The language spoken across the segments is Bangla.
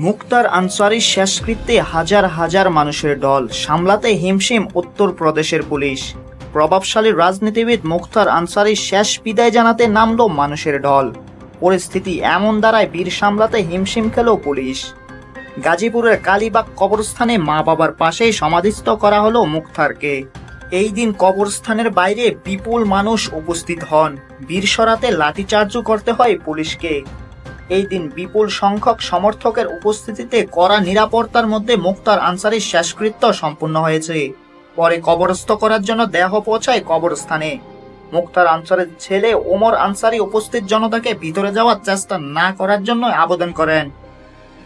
মুক্তার আনসারির শেষকৃত্যে হাজার হাজার মানুষের দল সামলাতে হিমশিম উত্তর প্রদেশের পুলিশ। প্রভাবশালী রাজনীতিবিদ মুক্তার আনসারির শেষ বিদায় জানাতে নামল মানুষের দল। পরিস্থিতি এমন দাঁড়ায় বীর সামলাতে হিমশিম খেল পুলিশ। গাজীপুরের কালীবাগ কবরস্থানে মা বাবার পাশেই সমাধিস্থ করা হলো মুক্তারকে। এই দিন কবরস্থানের বাইরে বিপুল মানুষ উপস্থিত হন। বীর সরাতে লাঠিচার্জও করতে হয় পুলিশকে। এই দিন বিপুল সংখ্যক সমর্থকের উপস্থিতিতে কড়া নিরাপত্তার মধ্যে মুক্তার আনসারির শেষকৃত্য সম্পূর্ণ হয়েছে। পরে কবরস্থ করার জন্য দেহ পৌঁছায় কবরস্থানে। মুক্তার আনসারের ছেলে ওমর আনসারি উপস্থিত জনতাকে ভিতরে যাওয়ার চেষ্টা না করার জন্য আবেদন করেন।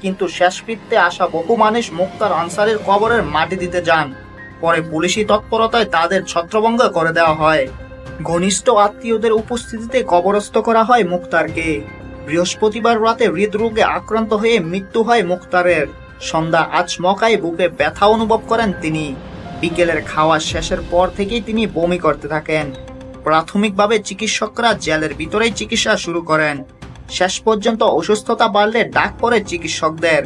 কিন্তু শেষকৃত্যে আসা বহু মানুষ মুক্তার আনসারের কবরের মাটি দিতে যান। পরে পুলিশি তৎপরতায় তাদের ছত্রভঙ্গ করে দেওয়া হয়। ঘনিষ্ঠ আত্মীয়দের উপস্থিতিতে কবরস্থ করা হয় মুক্তারকে। বৃহস্পতিবার রাতে হৃদরোগে আক্রান্ত হয়ে মৃত্যু হয় মুক্তারের। সন্ধ্যা আজ মকায় বুকে ব্যথা অনুভব করেন তিনি। বিকেলের খাওয়া শেষের পর থেকেই তিনি বমি করতে থাকেন। প্রাথমিকভাবে চিকিৎসকরা জেলের ভিতরেই চিকিৎসা শুরু করেন। শেষ পর্যন্ত অসুস্থতা বাড়লে ডাক পড়ে চিকিৎসকদের।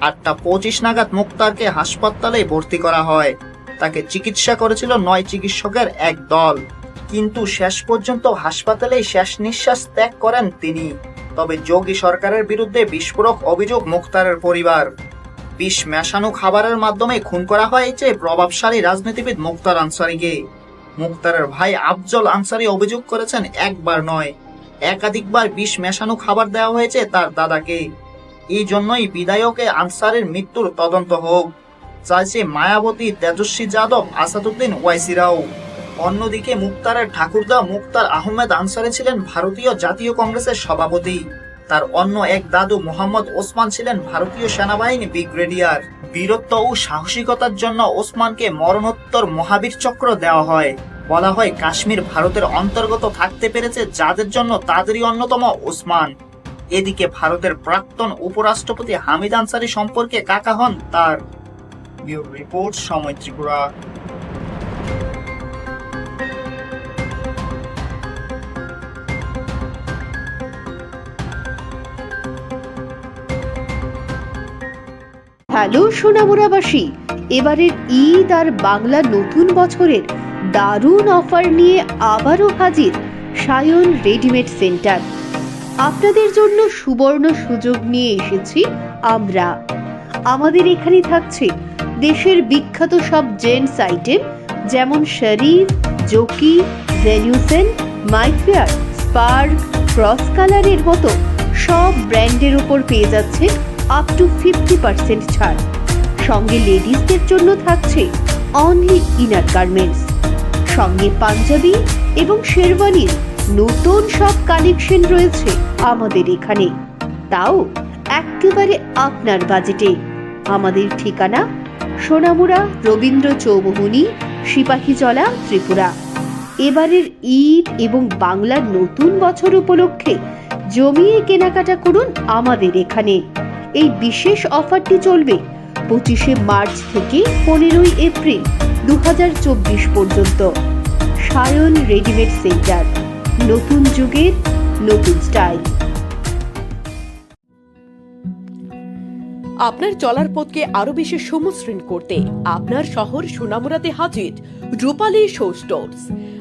আটটা পঁচিশ নাগাদ মুক্তারকে হাসপাতালে ভর্তি করা হয়। তাকে চিকিৎসা করেছিল নয় চিকিৎসকের এক দল। কিন্তু শেষ পর্যন্ত হাসপাতালেই শেষ নিঃশ্বাস ত্যাগ করেন তিনি। তবে যোগী সরকারের বিরুদ্ধে বিস্ফোরক অভিযোগ মুক্তারের পরিবার। বিষ মেশানো খাবারের মাধ্যমে খুন করা হয়েছে প্রভাবশালী রাজনীতিবিদ মুক্তার আনসারিকে। মুক্তারের ভাই আফজল আনসারি অভিযোগ করেছেন, একবার নয়। একাধিকবার বিষ মেশানো খাবার দেওয়া হয়েছে তার দাদাকে। এই জন্যই বিধায়কে আনসারের মৃত্যুর তদন্ত হোক। চাইছে মায়াবতী তেজস্বী যাদব, আসাদুদ্দিন ওয়াইসিরাও। অন্যদিকে মুক্তারের ঠাকুরদা মুক্তার আহমেদ আনসারি ছিলেন ভারতীয় জাতীয় কংগ্রেসের সভাপতি। তার অন্য এক দাদু মোহাম্মদ ওসমান ছিলেন ভারতীয় সেনাবাহিনী ব্রিগেডিয়ার। বীরত্ব ও সাহসিকতার জন্য ওসমানকে মরণোত্তর মহাবীর চক্র দেওয়া হয়। বলা হয়, কাশ্মীর ভারতের অন্তর্গত থাকতে পেরেছে যাদের জন্য তাদেরই অন্যতম ওসমান। এদিকে ভারতের প্রাক্তন উপরাষ্ট্রপতি হামিদ আনসারি সম্পর্কে কাকা হন তার। রিপোর্ট সময় ত্রিপুরা। হ্যালো সোনামুরাবাসী এবারের ঈদ আর বাংলা নতুন বছরের দারুণ অফার নিয়ে আবারও হাজির সায়ন রেডিমেড সেন্টার। আপনাদের জন্য সুবর্ণ সুযোগ নিয়ে এসেছি আমরা। আমাদের এখানে থাকছে দেশের বিখ্যাত সব জেন্টস আইটেম যেমন শরীফ, জকি জেনিউসেন মাইফেয়ার স্পার্ক, ক্রস কালারের মতো সব ব্র্যান্ডের উপর পেয়ে যাচ্ছে আপ টু ফিফটি পার্সেন্ট ছাড়। সঙ্গে লেডিসদের জন্য থাকছে অনলি ইনার গার্মেন্টস সঙ্গে পাঞ্জাবি এবং শেরওয়ানির নতুন সব কালেকশন রয়েছে আমাদের এখানে। তাও একেবারে আপনার বাজেটে আমাদের ঠিকানা সোনামুড়া, রবীন্দ্র চৌমুহনী, সিপাহীজলা, ত্রিপুরা। এবারের ঈদ এবং বাংলার নতুন বছর উপলক্ষে জমিয়ে কেনাকাটা করুন আমাদের এখানে। এই বিশেষ অফারটি চলবে পঁচিশে মার্চ থেকে পনেরোই এপ্রিল দু হাজার চব্বিশ পর্যন্ত। সায়ন রেডিমেড সেন্টার, নতুন যুগের নতুন স্টাইল। আপনার চলার পথকে আরও বেশি সমশ্রীণ করতে আপনার শহর সোনামুরাতে হাজির রূপালী শো স্টোর্স।